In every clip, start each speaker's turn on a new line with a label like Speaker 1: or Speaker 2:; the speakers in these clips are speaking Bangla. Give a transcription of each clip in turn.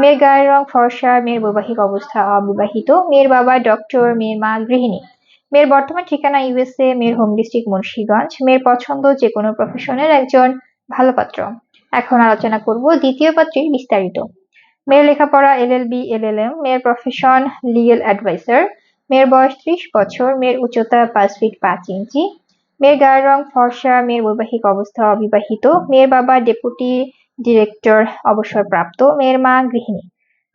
Speaker 1: মেয়ের গায়ের রং ফর্সা, মেয়ের বৈবাহিক অবস্থা অবিবাহিত, মেয়ের বাবা ডক্টর মেয়ের মা গৃহিণী। মেয়ের বর্তমান ঠিকানা ইউএসএ মেয়ের হোম ডিস্ট্রিক্ট মুন্সিগঞ্জ, মেয়ের পছন্দ যে কোনো প্রফেশনের একজন ভালো পাত্র এখন আলোচনা করব দ্বিতীয় পাত্রীর বিস্তারিত। মেয়ের লেখাপড়া এলএলবি এলএলএম মেয়ের প্রফেশন লিগেল অ্যাডভাইসার মেয়ের বয়স ত্রিশ বছর, মেয়ের উচ্চতা পাঁচ ফিট পাঁচ ইঞ্চি, মেয়ের গায়ের রং ফর্সা, মেয়ের বৈবাহিক অবস্থা অবিবাহিত, মেয়ের বাবা ডেপুটি ডিরেক্টর, অবসরপ্রাপ্ত মেয়ের মা, গৃহিণী।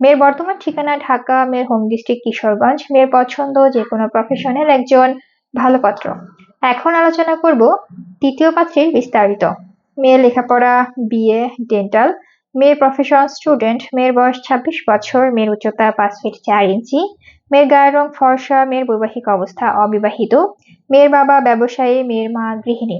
Speaker 1: মেয়ের বর্তমান ঠিকানা ঢাকা, মেয়ের হোম ডিস্ট্রিক্ট কিশোরগঞ্জ। মেয়ের পছন্দ যে কোনো প্রফেশনের একজন ভালো পাত্র। এখন আলোচনা করব তৃতীয় পাত্রের বিস্তারিত। মেয়ের লেখাপড়া, বিএ ডেন্টাল মেয়ের প্রফেশন স্টুডেন্ট মেয়ের বয়স ছাব্বিশ বছর। মেয়ের উচ্চতা পাঁচ ফিট চার ইঞ্চি। মেয়ের গায়ের রং ফর্সা। মেয়ের বৈবাহিক অবস্থা অবিবাহিত। মেয়ের বাবা ব্যবসায়ী, মেয়ের মা গৃহিণী।